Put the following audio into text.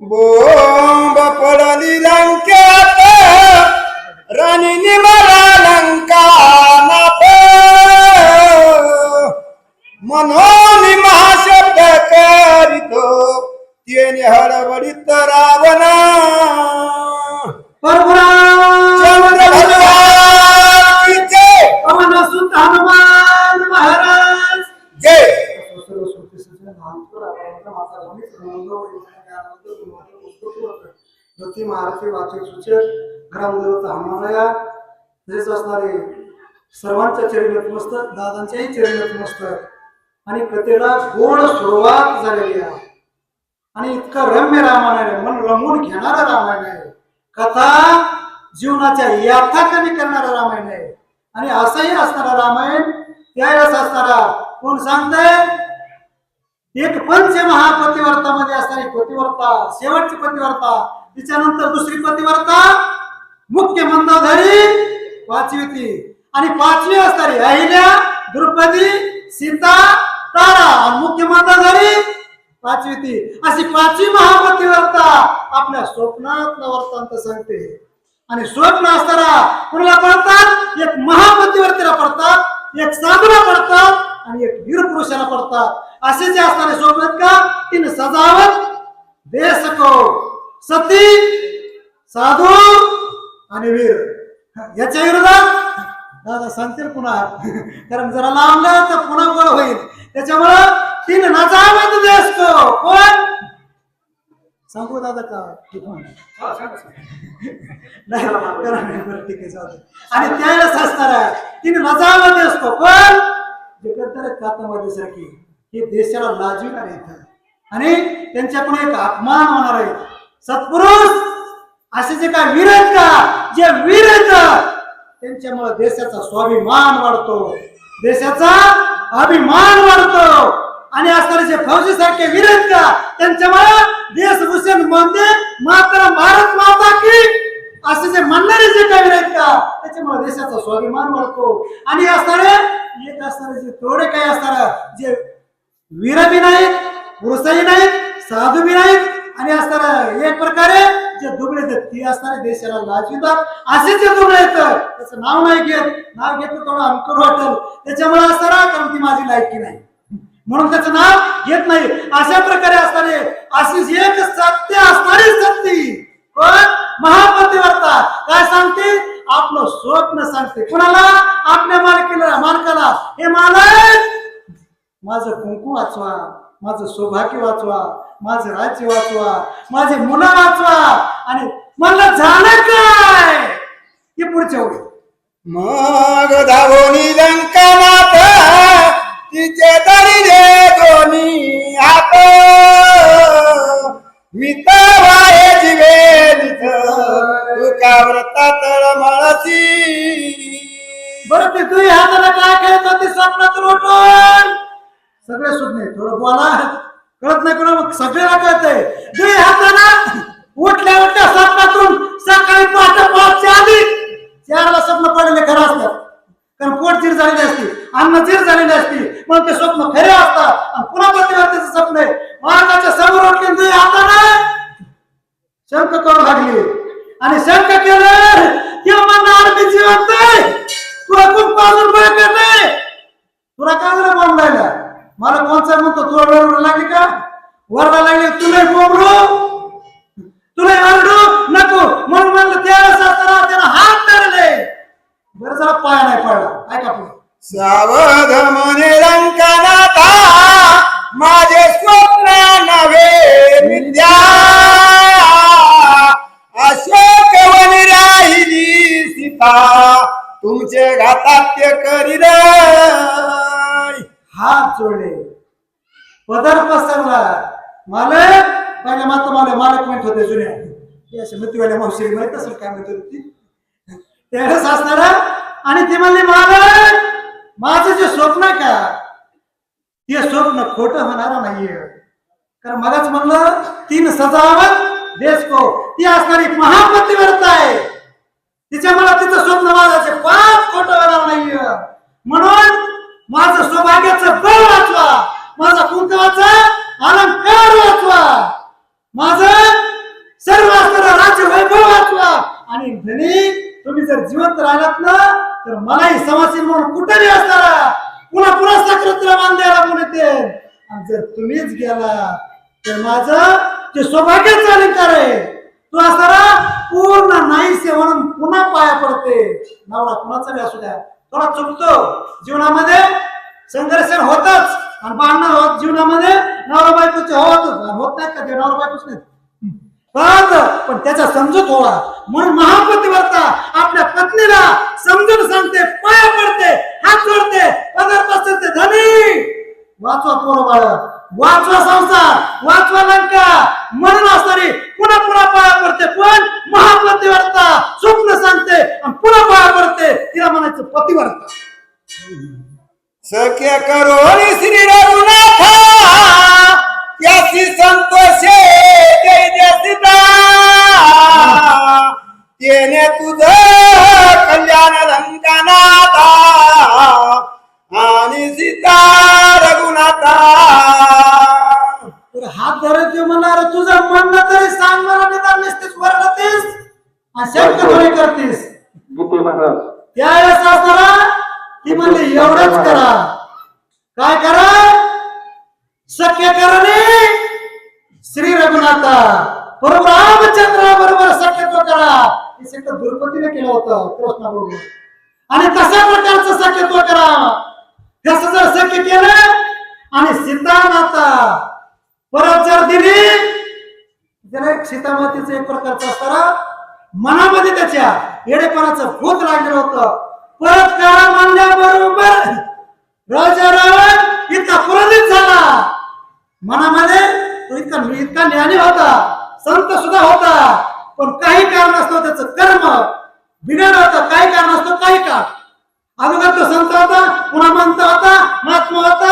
बोंब पडली लंक्यात राणीने मला लंका नाप म्हणून महाशब्द करीतो त्याने हडबडीत रावण। चंद्र भगवान हनुमान महाराज जय ज्योती महाराष्ट्री वाचक सूचक ग्रामदेवता हनुमानया तसेच असणारे सर्वांच्या चरित्र नतमस्तक दादांच्याही चरित्र नतमस्तक आणि कथेला गोड सुरुवात झालेली आहे. आणि इतकं रम्य रामायण आहे मन रमून घेणारं रामायण आहे. कथा जीवनाच्या याथा कमी करणारं रामायण आहे. आणि असंही असणारा रामायण त्यावेळेस असणारा कोण सांगतंय? एक पंच महापतिव्रतामध्ये असणारी पतिवर्ता शेवटची पतिवर्ता तिच्यानंतर दुसरी पतिवर्ता मुख्य मंदोधरी पाचवी ती. आणि पाचवी असणारी अहिल्या द्रौपदी सीता तारा आणि मुख्य मंदोधरी पाचवी ती. अशी पाचवी महापतिवर्ता आपल्या स्वप्नात वर्तांत सांगते. आणि स्वप्न असताना कुणाला पडतात? एक महापतिवर्तीला पडतात एक साधूला पडतात आणि एक वीर पुरुषाला पडतात. असे जे असणारे सोबत का? तिने सजावत दे सको सती साधू आणि वीर. याच्या विरोधात दादा सांगतील पुन्हा. कारण जरा लांबलं तर पुन्हा गोळ होईल. त्याच्यामुळं तीन नजावत दे असतो कोण? सांगू दादा का? ठीक नाही बरं, ठीक आहे जाऊ आणि त्यावेळेस असणार तिने नजावत असतो पण जगत्तर कातमध्ये सारखी हे देशाला लाजविणार आहेत. आणि त्यांच्याकडून एक अपमान होणार आहे. सत्पुरुष असे जे काय वीर जे वीर त्यांच्यामुळे देशाचा स्वाभिमान वाढतो. देशाचा अभिमान वाढतो. आणि असणारे जे फौजी सारखे वीर त्यांच्यामुळे देश भूषण म्हणते मात्र भारत माता की असे जे म्हणणारे जे काही वीर आहेत का त्याच्यामुळे देशाचा स्वाभिमान वाढतो आणि असणारे एक असणारे जे थोडे काही असणार जे वीर बी नाहीत पुरुषही नाहीत साधू बी नाहीत. आणि असणारा एक प्रकारे जे दुबळे आहेत ती असणारे देशाला लाजवितात असे जे दुबळे आहेत त्याचं नाव नाही घेत. नाव घेतलं थोडं अंकुर वाटल त्याच्यामुळे असणारा कारण ती माझी लायकी नाही. म्हणून त्याचं नाव घेत नाही. अशा प्रकारे असणारे अशी एक सत्य असणारी सत्ती पण महापतिवर्ता काय सांगते? आपलं स्वप्न सांगते. कुणाला? आपल्या मालकीला मालकाला. हे मालक माझं कुंकू वाचवा माझं सौभाग्य वाचवा माझं राज्य वाचवा माझे मुलं वाचवा. आणि मला झालं काय हे पुढच्या ओळी मग धावोनी लंका माता तिचे तरी दे दोन्ही हात मी वाये जीवे तू का व्रता तळमळसी बरं ते तुझी हाताला काय खेळत होती स्वप्नातून उठून? सगळे सुटणे. थोडं बोला. कळत नाही कोणा मग सगळ्याला आहे जे हाताला. उठल्या उठल्या स्वप्नातून सकाळी पहाटे पाचच्या आधी चारला स्वप्न पडलेले खरं असतात कारण पोट चिर झालेली असते. अन्न चिर झालेली असते. मग ते स्वप्न खरे असतात. आणि पुन्हा प्रतिवर्तीचं स्वप्न आहे महाराजाच्या समोर उठले जे हाताने शंक करून लागली आणि शंक केलं किंवा मला आरती जिवंत तुला खूप पाजून बळ करते तुला काय जरा बॉम्ब लागला मला रडू लागली का? वरडा लागली तुला बोंबलो तुला वरडू नको. म्हणून म्हणलं त्यावेळेस असताना त्यानं हात धरले. बरं जरा पाय नाही पडला. ऐका पुढे. सावध मने लंका नाथा माझे स्वप्न नव्हे विद्या अशोक वनी राहिली सीता तुमचे घातात्य करील हात जोडले. पदर पसरला मालक पहिल्या मात्र मला मालक म्हणत होते जुन्या? ते असे मृत्यूवाल्या मावशी माहीत असेल काय म्हणत होती ती. त्यावेळेस असणारा आणि ते म्हणले मालक माझं जे स्वप्न आहे का? ते स्वप्न खोट होणार नाहीये. कारण मलाच म्हणलं तीन सजावत देश को ती असणारी महापतिव्रता आहे. तिच्या मला तिचं स्वप्न तुम्ही जर जिवंत राहिलात ना तर मलाही समाजशील म्हणून कुठेही असणारा पुन्हा पुन्हा साकृतीला मान द्यायला म्हणून येते. आणि जर तुम्हीच गेला तर माझं ते सौभाग्य चालेल का रे असणारा असताना पूर्ण नाहीसे म्हणून पुन्हा पाया पडते. नावडा कुणाचा बी असू द्या थोडा चुकतो. जीवनामध्ये संघर्ष होतच. आणि बांधणं होत जीवनामध्ये नवरा बायकोचे होत होत नाही का ते नवरा बायकोच नाही पण त्याचा समजूत होवा. म्हणून महापतिव्रता आपल्या पत्नीला समजून सांगते पाया पडते हात जोडते पदर पसरते धनी. वाचवा पोर बाळ. वाचवा संसार. वाचवा लंका. म्हणून असणारी पुन्हा पुन्हा पाया पडते पण महापतिव्रता स्वप्न सांगते आणि पुन्हा पाया पडते. तिला म्हणायचं पतिव्रता. सख्य करो श्री रघुनाथ. याची संतोषे जय जय तुझं म्हणणं तरी सांग मला निदान नुसतीच वरडतेस. आणि शंकरपणे करतेस? गीते महाराज. त्यावेळेस असताना ती म्हणली एवढंच करा. काय करा? सख्य करणे श्री रघुनाथा बरोबर रामचंद्रा बरोबर सख्यत्व करा. हे सगळं द्रौपदीने केलं होतं कृष्णाबरोबर. आणि तशा प्रकारचं सख्यत्व करा. तसं जर सख्य केलं आणि सीता माता परत जर दिली त्याला एक सीतामातीचं एक प्रकारचं असताना मनामध्ये त्याच्या येडेपणाचं भूत लागलेलं होतं. परत करा बरोबर राजा रावण इतका पुरंदित झाला. मनामध्ये तो इतका इतका ज्ञानी होता संत सुद्धा होता. पण काही कारण असतो त्याचं कर्म बिघड होतं. काही कारण असतो काही काळ. अगोदर तो संत होता पुन्हा मंत होता महात्मा होता.